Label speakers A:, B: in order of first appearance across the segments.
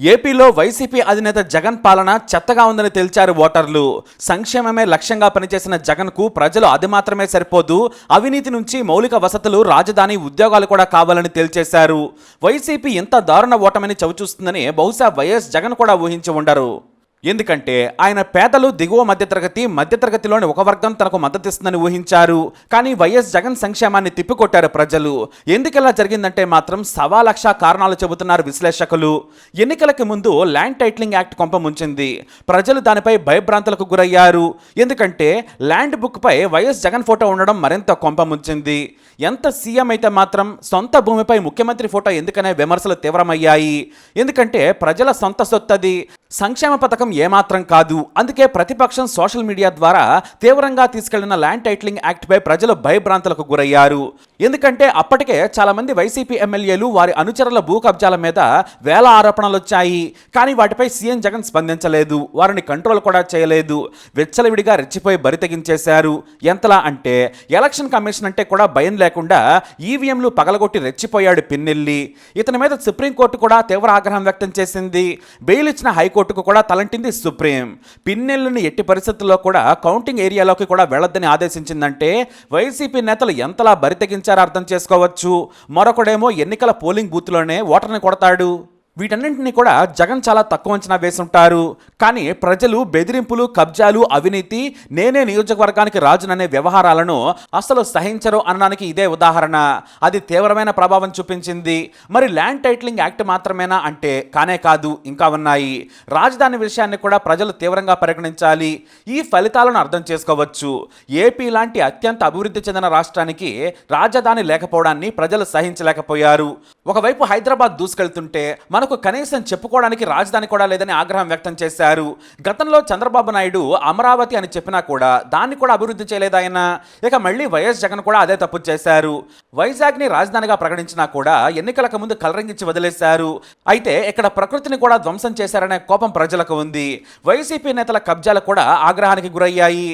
A: ఏపీలో వైసీపీ అధినేత జగన్ పాలన చెత్తగా ఉందని తేల్చారు ఓటర్లు. సంక్షేమమే లక్ష్యంగా పనిచేసిన జగన్కు ప్రజలు అది మాత్రమే సరిపోదు. అవినీతి నుంచి మౌలిక వసతులు రాజధాని ఉద్యోగాలు కూడా కావాలని తేల్చేశారు. వైసీపీ ఎంత దారుణ ఓటమని చవిచూస్తుందని బహుశా వైఎస్ జగన్ కూడా ఊహించి ఉండరు. ఎందుకంటే ఆయన పేదలు దిగువ మధ్యతరగతి మధ్యతరగతిలోని ఒక వర్గం తనకు మద్దతిస్తుందని ఊహించారు. కానీ వైఎస్ జగన్ సంక్షేమాన్ని తిప్పికొట్టారు ప్రజలు. ఎందుకలా జరిగిందంటే మాత్రం సవా లక్ష కారణాలు చెబుతున్నారు విశ్లేషకులు. ఎన్నికలకి ముందు ల్యాండ్ టైటిలింగ్ యాక్ట్ కొంప ముంచింది. ప్రజలు దానిపై భయభ్రాంతులకు గురయ్యారు. ఎందుకంటే ల్యాండ్ బుక్పై వైఎస్ జగన్ ఫోటో ఉండడం మరింత కొంప ముంచింది. ఎంత సీఎం అయితే మాత్రం సొంత భూమిపై ముఖ్యమంత్రి ఫోటో ఎందుకనే విమర్శలు తీవ్రమయ్యాయి. ఎందుకంటే ప్రజల సొంత సొత్తది. సంక్షేమ పథకం ఏమాత్రం కాదు. అందుకే ప్రతిపక్షం సోషల్ మీడియా ద్వారా తీవ్రంగా తీసుకెళ్ళిన ల్యాండ్ టైటిలింగ్ యాక్ట్పై ప్రజలు భయభ్రాంతులకు గురయ్యారు. ఎందుకంటే అప్పటికే చాలా మంది వైసీపీ ఎమ్మెల్యేలు వారి అనుచరుల భూ కబ్జాల మీద వేల ఆరోపణలు వచ్చాయి కానీ వాటిపై సీఎం జగన్ స్పందించలేదు. వారిని కంట్రోల్ కూడా చేయలేదు. వెచ్చలవిడిగా రెచ్చిపోయి బరి తెగించేశారు. ఎంతలా అంటే ఎలక్షన్ కమిషన్ అంటే కూడా భయం లేకుండా ఈవీఎంలు పగలగొట్టి రెచ్చిపోయాడు పిన్నెల్లి. ఇతని మీద సుప్రీంకోర్టు కూడా తీవ్ర ఆగ్రహం వ్యక్తం చేసింది. బెయిల్ ఇచ్చిన హైకోర్టుకు కూడా తలంటింది సుప్రీం. పిన్నెల్లిని ఎట్టి పరిస్థితుల్లో కూడా కౌంటింగ్ ఏరియాలోకి కూడా వెళ్ళొద్దని ఆదేశించిందంటే వైసీపీ నేతలు ఎంతలా బరి తెగించారో అర్థం చేసుకోవచ్చు. మరొకడేమో ఎన్నికల పోలింగ్ బూత్లోనే ఓటర్ని కొడతాడు. వీటన్నింటినీ కూడా జగన్ చాలా తక్కువ అంచనా వేసుంటారు. కానీ ప్రజలు బెదిరింపులు కబ్జాలు అవినీతి నేనే నియోజకవర్గానికి రాజుననే వ్యవహారాలను అసలు సహించరు అనడానికి ఇదే ఉదాహరణ. అది తీవ్రమైన ప్రభావం చూపించింది. మరి ల్యాండ్ టైటిలింగ్ యాక్ట్ మాత్రమేనా అంటే కానే కాదు ఇంకా ఉన్నాయి. రాజధాని విషయాన్ని కూడా ప్రజలు తీవ్రంగా పరిగణించాలి. ఈ ఫలితాలను అర్థం చేసుకోవచ్చు. ఏపీ లాంటి అత్యంత అభివృద్ధి చెందిన రాష్ట్రానికి రాజధాని లేకపోవడాన్ని ప్రజలు సహించలేకపోయారు. ఒకవైపు హైదరాబాద్ దూసుకెళ్తుంటే మనకు కనీసం చెప్పుకోవడానికి రాజధాని కూడా లేదని ఆగ్రహం వ్యక్తం చేశారు. గతంలో చంద్రబాబు నాయుడు అమరావతి అని చెప్పినా కూడా దాన్ని కూడా అభివృద్ధి చేయలేదాయన ఇక మళ్ళీ వైఎస్ జగన్ కూడా అదే తప్పు చేశారు. వైజాగ్ని రాజధానిగా ప్రకటించినా కూడా ఎన్నికలకు ముందు కలరింగించి వదిలేశారు. అయితే ఇక్కడ ప్రకృతిని కూడా ధ్వంసం చేశారనే కోపం ప్రజలకు ఉంది. వైసీపీ నేతల కబ్జాలు కూడా ఆగ్రహానికి గురయ్యాయి.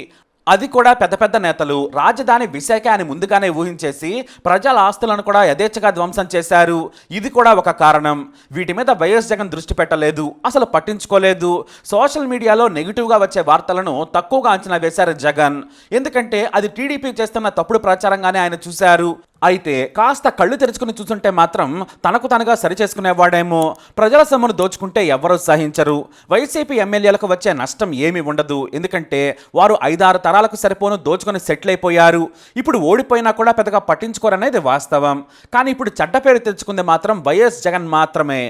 A: అది కూడా పెద్ద పెద్ద నేతలు. రాజధాని విశాఖ అని ముందుగానే ఊహించేసి ప్రజల ఆస్తులను కూడా యథేచ్ఛగా ధ్వంసం చేశారు. ఇది కూడా ఒక కారణం. వీటి మీద వైఎస్ జగన్ దృష్టి పెట్టలేదు. అసలు పట్టించుకోలేదు. సోషల్ మీడియాలో నెగిటివ్గా వచ్చే వార్తలను తక్కువగా అంచనా వేశారు జగన్. ఎందుకంటే అది టీడీపీ చేస్తున్న తప్పుడు ప్రచారంగానే ఆయన చూశారు. అయితే కాస్త కళ్ళు తెరుచుకుని చూస్తుంటే మాత్రం తనకు తనగా సరిచేసుకునేవాడేమో. ప్రజల సొమ్మును దోచుకుంటే ఎవరూ సహించరు. వైసీపీ ఎమ్మెల్యేలకు వచ్చే నష్టం ఏమీ ఉండదు. ఎందుకంటే వారు ఐదారు తరాలకు సరిపోను దోచుకొని సెటిల్ అయిపోయారు ఇప్పుడు ఓడిపోయినా కూడా పెద్దగా పట్టించుకోరనేది వాస్తవం. కానీ ఇప్పుడు చెడ్డ పేరు తెచ్చుకుంది మాత్రం వైఎస్ జగన్ మాత్రమే.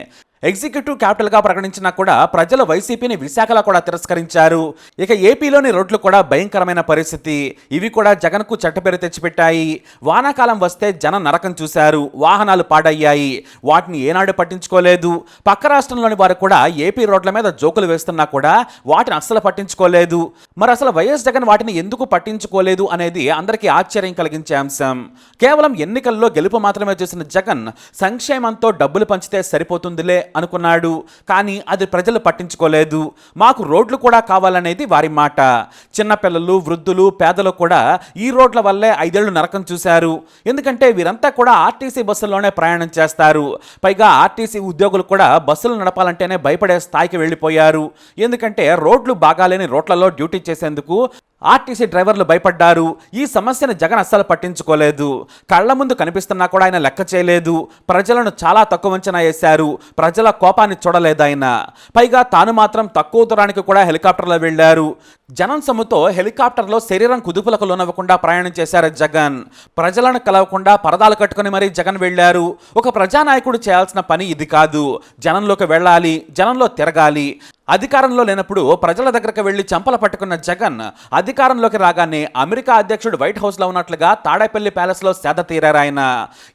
A: ఎగ్జిక్యూటివ్ క్యాపిటల్గా ప్రకటించినా కూడా ప్రజలు వైసీపీని విశాఖలో కూడా తిరస్కరించారు. ఇక ఏపీలోని రోడ్లు కూడా భయంకరమైన పరిస్థితి. ఇవి కూడా జగన్కు చెట్టపేరు తెచ్చిపెట్టాయి. వానాకాలం వస్తే జనం నరకం చూశారు. వాహనాలు పాడయ్యాయి. వాటిని ఏనాడు పట్టించుకోలేదు. పక్క రాష్ట్రంలోని వారు కూడా ఏపీ రోడ్ల మీద జోకులు వేస్తున్నా కూడా వాటిని అస్సలు పట్టించుకోలేదు. మరి అసలు వైఎస్ జగన్ వాటిని ఎందుకు పట్టించుకోలేదు అనేది అందరికీ ఆశ్చర్యం కలిగించే అంశం. కేవలం ఎన్నికల్లో గెలుపు మాత్రమే చూసిన జగన్ సంక్షేమంతో డబ్బులు పంచితే సరిపోతుందిలే అనుకున్నాడు. కానీ అది ప్రజలు పట్టించుకోలేదు. మాకు రోడ్లు కూడా కావాలనేది వారి మాట. చిన్నపిల్లలు వృద్ధులు పేదలు కూడా ఈ రోడ్ల వల్లే ఐదేళ్ళు నరకం చూశారు. ఎందుకంటే వీరంతా కూడా ఆర్టీసీ బస్సుల్లోనే ప్రయాణం చేస్తారు. పైగా ఆర్టీసీ ఉద్యోగులు కూడా బస్సులు నడపాలంటేనే భయపడే స్థాయికి వెళ్ళిపోయారు. ఎందుకంటే రోడ్లు బాగాలేని రోడ్లలో డ్యూటీ చేసేందుకు ఆర్టీసీ డ్రైవర్లు భయపడ్డారు. ఈ సమస్యను జగన్ అస్సలు పట్టించుకోలేదు. కళ్ళ ముందు కనిపిస్తున్నా కూడా ఆయన లెక్క చేయలేదు. ప్రజలను చాలా తక్కువ అంచనా వేశారు. ప్రజల కోపాన్ని చూడలేదు ఆయన. పైగా తాను మాత్రం తక్కువ దూరానికి కూడా హెలికాప్టర్లో వెళ్ళారు. జనం సొమ్ముతో హెలికాప్టర్లో శరీరం కుదుపులకు లోనవ్వకుండా ప్రయాణం చేశారు జగన్. ప్రజలను కలవకుండా పరదాలు కట్టుకుని మరీ జగన్ వెళ్ళారు. ఒక ప్రజానాయకుడు చేయాల్సిన పని ఇది కాదు. జనంలోకి వెళ్ళాలి జనంలో తిరగాలి. అధికారంలో లేనప్పుడు ప్రజల దగ్గరకు వెళ్ళి చంపల పట్టుకున్న జగన్ అధికారంలోకి రాగానే అమెరికా అధ్యక్షుడు వైట్ హౌస్లో ఉన్నట్లుగా తాడేపల్లి ప్యాలెస్లో సేద తీరారు ఆయన.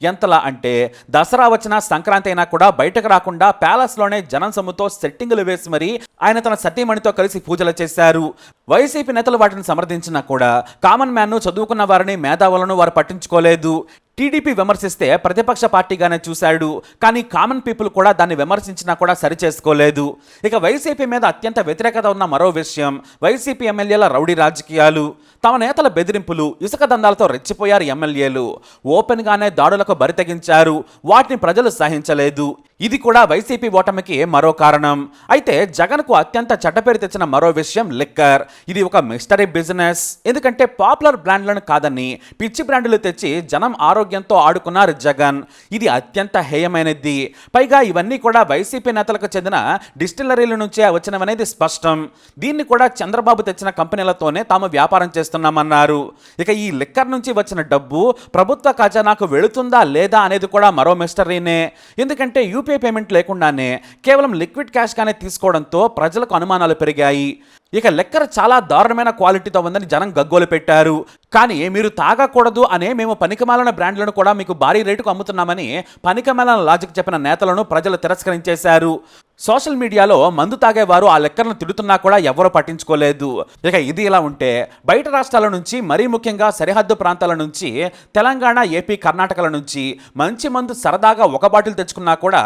A: ఎంతలా అంటే దసరా వచ్చినా సంక్రాంతి అయినా కూడా బయటకు రాకుండా ప్యాలెస్లోనే జనం సొమ్ముతో సెట్టింగులు వేసి మరీ ఆయన తన సతీమణితో కలిసి పూజలు చేశారు. వైసీపీ నేతలు వాటిని సమర్థించినా కూడా కామన్ మ్యాన్ను చదువుకున్న వారిని మేధావులను వారు పట్టించుకోలేదు. టీడీపీ విమర్శిస్తే ప్రతిపక్ష పార్టీగానే చూశాడు. కానీ కామన్ పీపుల్ కూడా దాన్ని విమర్శించినా కూడా సరిచేసుకోలేదు. ఇక వైసీపీ మీద అత్యంత వ్యతిరేకత ఉన్న మరో విషయం వైసీపీ ఎమ్మెల్యేల రౌడీ రాజకీయాలు. తమ నేతల బెదిరింపులు ఇసుక దందాలతో రెచ్చిపోయారు ఎమ్మెల్యేలు. ఓపెన్గానే దాడులకు బరితెగించారు వాటిని ప్రజలు సహించలేదు. ఇది కూడా వైసీపీ ఓటమికి మరో కారణం. అయితే జగన్కు అత్యంత చెడ్డపేరు తెచ్చిన మరో విషయం లిక్కర్. ఇది ఒక మిస్టరీ బిజినెస్. ఎందుకంటే పాపులర్ బ్రాండ్లను కాదని పిచ్చి బ్రాండ్లు తెచ్చి జనం ఆరోగ్యంతో ఆడుకున్నారు జగన్. ఇది అత్యంత హేయమైనది. పైగా ఇవన్నీ కూడా వైసీపీ నేతలకు చెందిన డిస్టిలరీల నుంచే వచ్చినవనేది స్పష్టం. దీన్ని కూడా చంద్రబాబు తెచ్చిన కంపెనీలతోనే తాము వ్యాపారం చేస్తున్నామన్నారు. ఇక ఈ లిక్కర్ నుంచి వచ్చిన డబ్బు ప్రభుత్వ ఖజానాకు వెళుతుందా లేదా అనేది కూడా మరో మిస్టరీనే. ఎందుకంటే యూపీఐ పేమెంట్ లేకుండానే కేవలం లిక్విడ్ క్యాష్గానే తీసుకోవడంతో ప్రజలకు అనుమానాలు పెరిగాయి. ఇక లెక్కర చాలా దారుణమైన క్వాలిటీతో ఉందని జనం గగ్గోలు పెట్టారు. కానీ మీరు తాగకూడదు అనే మేము పనికిమాలిన బ్రాండ్లను కూడా మీకు భారీ రేటుకు అమ్ముతున్నామని పనికిమాలిన లాజిక్ చెప్పిన నేతలను ప్రజలు తిరస్కరించేశారు. సోషల్ మీడియాలో మందు తాగేవారు ఆ లెక్కలను తిడుతున్నా కూడా ఎవరూ పట్టించుకోలేదు. ఇక ఇది ఇలా ఉంటే బయట రాష్ట్రాల నుంచి మరీ ముఖ్యంగా సరిహద్దు ప్రాంతాల నుంచి తెలంగాణ ఏపీ కర్ణాటకల నుంచి మంచి మందు సరదాగా ఒక బాటిల్ తెచ్చుకున్నా కూడా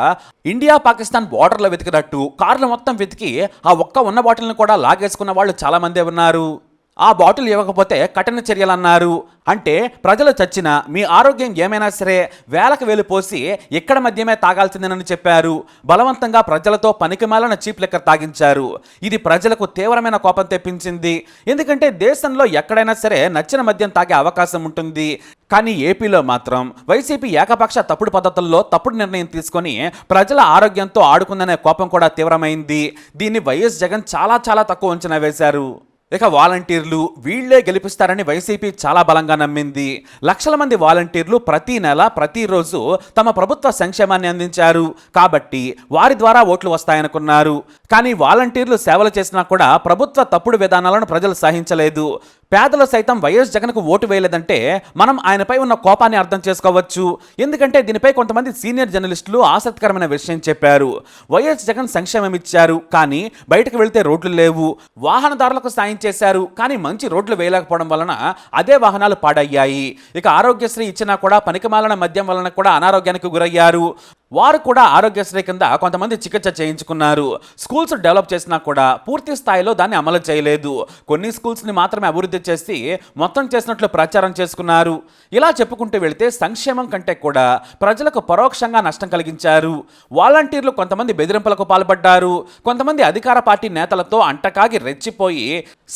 A: ఇండియా పాకిస్తాన్ బోర్డర్లో వెతికినట్టు కార్లు మొత్తం వెతికి ఆ ఒక్క ఉన్న బాటిల్ని కూడా లాగేసుకున్న వాళ్ళు చాలామందే ఉన్నారు. ఆ బాటిల్ ఇవ్వకపోతే కఠిన చర్యలన్నారు. అంటే ప్రజలు చచ్చిన మీ ఆరోగ్యం ఏమైనా సరే వేలకు వేలు పోసి ఎక్కడ మధ్యమే తాగాల్సిందేనని చెప్పారు. బలవంతంగా ప్రజలతో పనికిమాలిన చీప్ లెక్కర్ తాగించారు. ఇది ప్రజలకు తీవ్రమైన కోపం తెప్పించింది. ఎందుకంటే దేశంలో ఎక్కడైనా సరే నచ్చిన మద్యం తాగే అవకాశం ఉంటుంది. కానీ ఏపీలో మాత్రం వైసీపీ ఏకపక్ష తప్పుడు పద్ధతుల్లో తప్పుడు నిర్ణయం తీసుకొని ప్రజల ఆరోగ్యంతో ఆడుకుందనే కోపం కూడా తీవ్రమైంది. దీన్ని వైఎస్ జగన్ చాలా చాలా తక్కువ అంచనా వేశారు. ఇక వాలంటీర్లు వీళ్ళే గెలిపిస్తారని వైసీపీ చాలా బలంగా నమ్మింది. లక్షల మంది వాలంటీర్లు ప్రతి నెల ప్రతిరోజు తమ ప్రభుత్వ సంక్షేమాన్ని అందించారు. కాబట్టి వారి ద్వారా ఓట్లు వస్తాయనుకున్నారు. కానీ వాలంటీర్లు సేవలు చేసినా కూడా ప్రభుత్వ తప్పుడు విధానాలను ప్రజలు సహించలేదు. పేదలు సైతం వైఎస్ జగన్కు ఓటు వేయలేదంటే మనం ఆయనపై ఉన్న కోపాన్ని అర్థం చేసుకోవచ్చు. ఎందుకంటే దీనిపై కొంతమంది సీనియర్ జర్నలిస్టులు ఆసక్తికరమైన విషయం చెప్పారు. వైఎస్ జగన్ సంక్షేమం ఇచ్చారు. కానీ బయటకు వెళ్తే రోడ్లు లేవు. వాహనదారులకు సాయం చేశారు. కానీ మంచి రోడ్లు వేయలేకపోవడం వలన అదే వాహనాలు పాడయ్యాయి. ఇక ఆరోగ్యశ్రీ ఇచ్చినా కూడా పనికిమాలిన మద్యం వలన కూడా అనారోగ్యానికి గురయ్యారు. వారు కూడా ఆరోగ్యశ్రీ కింద కొంతమంది చికిత్స చేయించుకున్నారు. స్కూల్స్ డెవలప్ చేసినా కూడా పూర్తి స్థాయిలో దాన్ని అమలు చేయలేదు. కొన్ని స్కూల్స్ని మాత్రమే అభివృద్ధి చేసి మొత్తం చేసినట్లు ప్రచారం చేసుకున్నారు. ఇలా చెప్పుకుంటూ వెళితే సంక్షేమం కంటే కూడా ప్రజలకు పరోక్షంగా నష్టం కలిగించారు. వాలంటీర్లు కొంతమంది బెదిరింపులకు పాల్పడ్డారు. కొంతమంది అధికార పార్టీ నేతలతో అంటకాగి రెచ్చిపోయి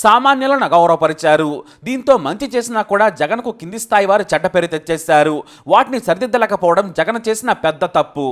A: సామాన్యులను అగౌరవపరిచారు. దీంతో మంచి చేసినా కూడా జగన్కు కింది స్థాయి వారు చెడ్డ పేరు తెచ్చేశారు. వాటిని సరిదిద్దలేకపోవడం జగన్ చేసిన పెద్ద తప్పు.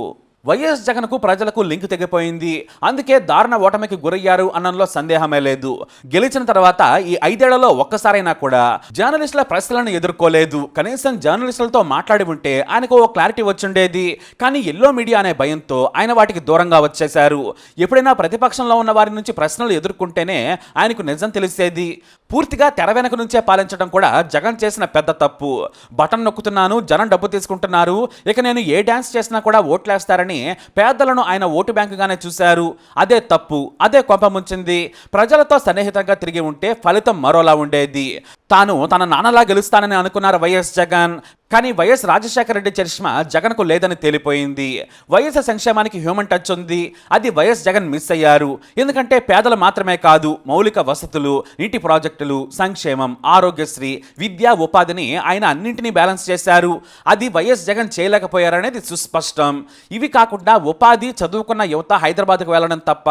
A: వైఎస్ జగన్కు ప్రజలకు లింక్ తెగిపోయింది. అందుకే దారుణ ఓటమికి గురయ్యారు అన్నంలో సందేహమే లేదు. గెలిచిన తర్వాత ఈ ఐదేళ్ళలో ఒక్కసారైనా కూడా జర్నలిస్టుల ప్రశ్నలను ఎదుర్కోలేదు. కనీసం జర్నలిస్టులతో మాట్లాడి ఉంటే ఆయనకు ఓ క్లారిటీ వచ్చుండేది. కానీ ఎల్లో మీడియా అనే భయంతో ఆయన వాటికి దూరంగా వచ్చేశారు. ఎప్పుడైనా ప్రతిపక్షంలో ఉన్న వారి నుంచి ప్రశ్నలు ఎదుర్కొంటేనే ఆయనకు నిజం తెలిసేది. పూర్తిగా తెర వెనక నుంచే పాలించడం కూడా జగన్ చేసిన పెద్ద తప్పు. బటన్ నొక్కుతున్నాను జనం డబ్బు తీసుకుంటున్నారు ఇక నేను ఏ డ్యాన్స్ చేసినా కూడా ఓట్లేస్తారని పేదలను ఆయన ఓటు బ్యాంకుగానే చూశారు. అదే తప్పు అదే కొంపముంచింది ప్రజలతో సన్నిహితంగా తిరిగి ఉంటే ఫలితం మరోలా ఉండేది. తాను తన నాన్నలా గెలుస్తానని అనుకున్నారు వైఎస్ జగన్. కానీ వైఎస్ రాజశేఖర రెడ్డి చరిష్మా జగన్కు లేదని తేలిపోయింది. వైఎస్ సంక్షేమానికి హ్యూమన్ టచ్ ఉంది. అది వైఎస్ జగన్ మిస్ అయ్యారు. ఎందుకంటే పేదలు మాత్రమే కాదు మౌలిక వసతులు నీటి ప్రాజెక్టులు సంక్షేమం ఆరోగ్యశ్రీ విద్యా ఉపాధిని ఆయన అన్నింటినీ బ్యాలెన్స్ చేశారు. అది వైఎస్ జగన్ చేయలేకపోయారనేది సుస్పష్టం. ఇవి కాకుండా ఉపాధి చదువుకున్న యువత హైదరాబాద్కు వెళ్ళడం తప్ప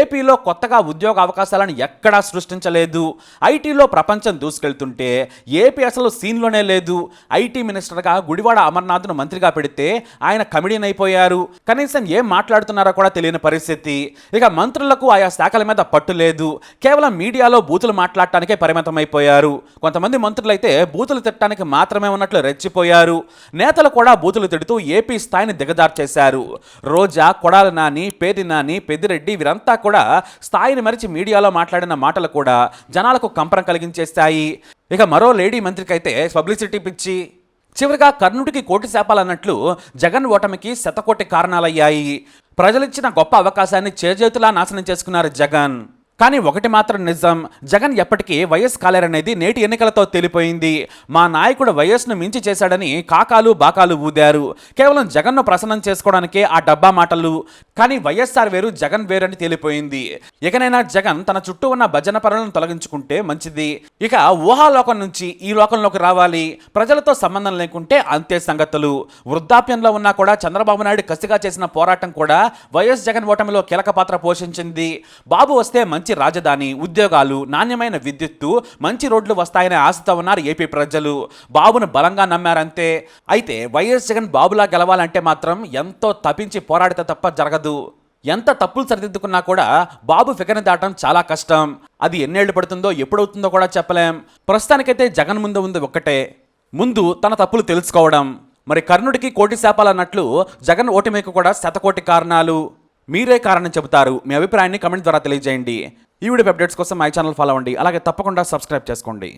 A: ఏపీలో కొత్తగా ఉద్యోగ అవకాశాలను ఎక్కడా సృష్టించలేదు. ఐటీలో ప్రపంచం తీసుకెళ్తుంటే ఏపీ అసలు సీన్లోనే లేదు. ఐటీ మినిస్టర్గా గుడివాడ అమర్నాథ్ను మంత్రిగా పెడితే ఆయన కమిడియన్ అయిపోయారు. కనీసం ఏం మాట్లాడుతున్నారో కూడా తెలియని పరిస్థితి. ఇక మంత్రులకు ఆయా శాఖల మీద పట్టు లేదు. కేవలం మీడియాలో బూతులు మాట్లాడటానికే పరిమితం అయిపోయారు కొంతమంది మంత్రులైతే బూతులు తిట్టడానికి మాత్రమే ఉన్నట్లు రెచ్చిపోయారు. నేతలు కూడా బూతులు తిడుతూ ఏపీ స్థాయిని దిగజార్చేశారు. రోజా కొడాలి నాని పేది నాని పెద్దిరెడ్డి వీరంతా కూడా స్థాయిని మరిచి మీడియాలో మాట్లాడిన మాటలు కూడా జనాలకు కంపరం కలిగించేస్తాయి ఇక మరో లేడీ మంత్రికైతే పబ్లిసిటీ పిచ్చి. చివరిగా కర్ణుడికి కోటి శాపాలన్నట్లు జగన్ ఓటమికి శతకోటి కారణాలయ్యాయి. ప్రజలిచ్చిన గొప్ప అవకాశాన్ని చేజేతులా నాశనం చేసుకున్నారు జగన్. కానీ ఒకటి మాత్రం నిజం జగన్ ఎప్పటికీ వైఎస్ కాలేరనేది నేటి ఎన్నికలతో తేలిపోయింది. మా నాయకుడు వైఎస్ను మించి చేశాడని కాకాలు బాకాలు ఊదారు. కేవలం జగన్ను ప్రసన్నం చేసుకోవడానికే ఆ డబ్బా మాటలు. కానీ వైఎస్ఆర్ వేరు జగన్ వేరు అని తేలిపోయింది. ఇకనైనా జగన్ తన చుట్టూ ఉన్న భజన పనులను తొలగించుకుంటే మంచిది. ఇక ఊహాలోకం నుంచి ఈ లోకంలోకి రావాలి. ప్రజలతో సంబంధం లేకుంటే అంతే సంగతులు. వృద్ధాప్యంలో ఉన్నా కూడా చంద్రబాబు నాయుడు కసిగా చేసిన పోరాటం కూడా వైఎస్ జగన్ ఓటమిలో కీలక పాత్ర పోషించింది. బాబు వస్తే మంచి మంచి రాజధాని ఉద్యోగాలు నాణ్యమైన విద్యుత్తు మంచి రోడ్లు వస్తాయనే ఆశతో ఉన్నారు ఏపీ ప్రజలు. బాబును బలంగా నమ్మారంతే. అయితే వైఎస్ జగన్ బాబులా గెలవాలంటే మాత్రం ఎంతో తప్పించి పోరాడితే తప్ప జరగదు. ఎంత తప్పులు సరిదిద్దుకున్నా కూడా బాబు ఫిగర్ని దాటం చాలా కష్టం. అది ఎన్నేళ్ళు పడుతుందో ఎప్పుడవుతుందో కూడా చెప్పలేం. ప్రస్తుతానికైతే జగన్ ముందు ఉంది ఒక్కటే. ముందు తన తప్పులు తెలుసుకోవడం. మరి కర్ణుడికి కోటి శాపాలన్నట్లు జగన్ ఓటమికి కూడా శతకోటి కారణాలు. మీరే కారణం చెబుతారు. మీ అభిప్రాయాన్ని కమెంట్ ద్వారా తెలియజేయండి. ఈ వీడియో అప్డేట్స్ కోసం మై ఛానల్ ఫాలో అవ్వండి. అలాగే తప్పకుండా సబ్స్క్రైబ్ చేసుకోండి.